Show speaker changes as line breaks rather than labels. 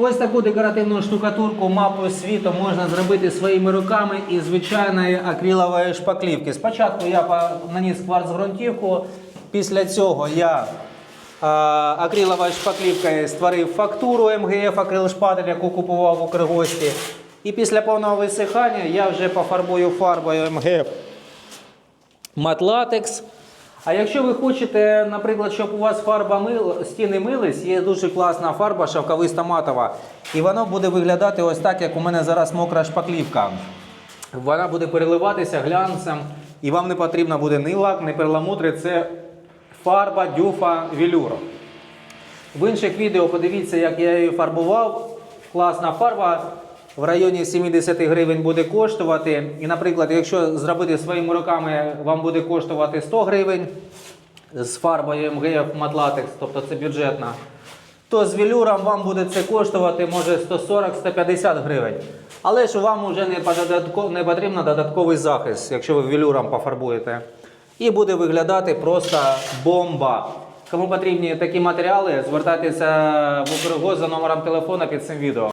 Ось таку декоративну штукатурку мапу світу можна зробити своїми руками із звичайної акрилової шпаклівки. Спочатку я наніс кварц-ґрунтівку, після цього я акриловою шпаклівкою створив фактуру МГФ акрилшпатель, яку купував у Кригості. І після повного висихання я вже пофарбую фарбою МГФ матлатекс. А якщо ви хочете, наприклад, щоб у вас фарба мил, стіни мились, є дуже класна фарба шовковиста матова. І воно буде виглядати ось так, як у мене зараз мокра шпаклівка. Вона буде переливатися глянцем, і вам не потрібно буде ні лак, ні перламутри. Це фарба дюфа велюр. В інших відео подивіться, як я її фарбував. Класна фарба в районі 70 гривень буде коштувати. І, наприклад, якщо зробити своїми руками, вам буде коштувати 100 гривень з фарбою МГФ Матлатекс, тобто це бюджетна, то з велюром вам буде це коштувати може 140-150 гривень. Але ж вам вже не, потрібно додатковий захист, якщо ви велюром пофарбуєте. І буде виглядати просто бомба. Кому потрібні такі матеріали, звертайтеся в Укргоз за номером телефона під цим відео.